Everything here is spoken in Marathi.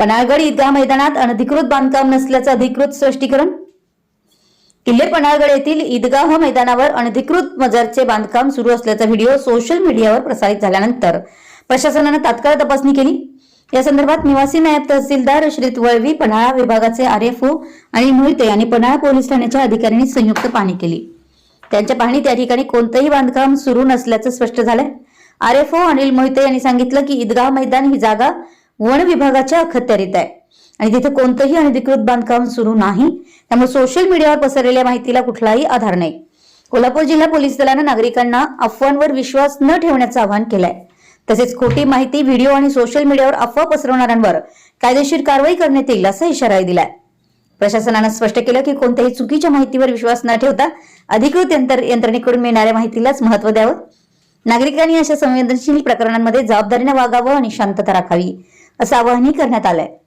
पन्हाळगड ईदगाह मैदानात अनधिकृत बांधकाम नसल्याचं अधिकृत स्पष्टीकरण? किल्ले पन्हाळगड येथील ईदगाह मैदानावर अनधिकृत मजरचे बांधकाम सुरू असल्याचा व्हिडिओ सोशल मीडियावर प्रसारित झाल्यानंतर प्रशासनानं तात्काळ तपासणी केली. या संदर्भात निवासी नायब तहसीलदार श्रीत वळवी पन्हाळा विभागाचे आर एफ ओ आणि मोहिते आणि पन्हाळा पोलीस ठाण्याच्या अधिकाऱ्यांनी संयुक्त पाहणी केली. त्यांच्या पाहणीत त्या ठिकाणी कोणतंही बांधकाम सुरू नसल्याचं स्पष्ट झालंय. R F O Anil Mohite यांनी सांगितलं की ईदगाह मैदान ही जागा वन विभागाच्या अखत्यारीत आहे. आणि तिथे कोणतंही अनधिकृत बांधकाम सुरू नाही. त्यामुळे सोशल मीडियावर पसरलेल्या माहितीला कुठलाही आधार नाही. कोल्हापूर जिल्हा पोलीस दलानं नागरिकांना अफवांवर विश्वास न ठेवण्याचं आवाहन केलंय. तसेच खोटी माहिती व्हिडिओ आणि सोशल मीडियावर अफवा पसरवणाऱ्यांवर कायदेशीर कारवाई करण्यात येईल असा इशाराही दिलाय. प्रशासनानं स्पष्ट केलं की कोणत्याही चुकीच्या माहितीवर विश्वास न ठेवता अधिकृत यंत्र यंत्रणेकडून मिळणाऱ्या माहितीलाच महत्त्व द्यावं. नागरिकांनी अशा संवेदनशील प्रकरणांमध्ये जबाबदारीनं वागावं आणि शांतता राखावी. असं आवाहनही करण्यात आलंय.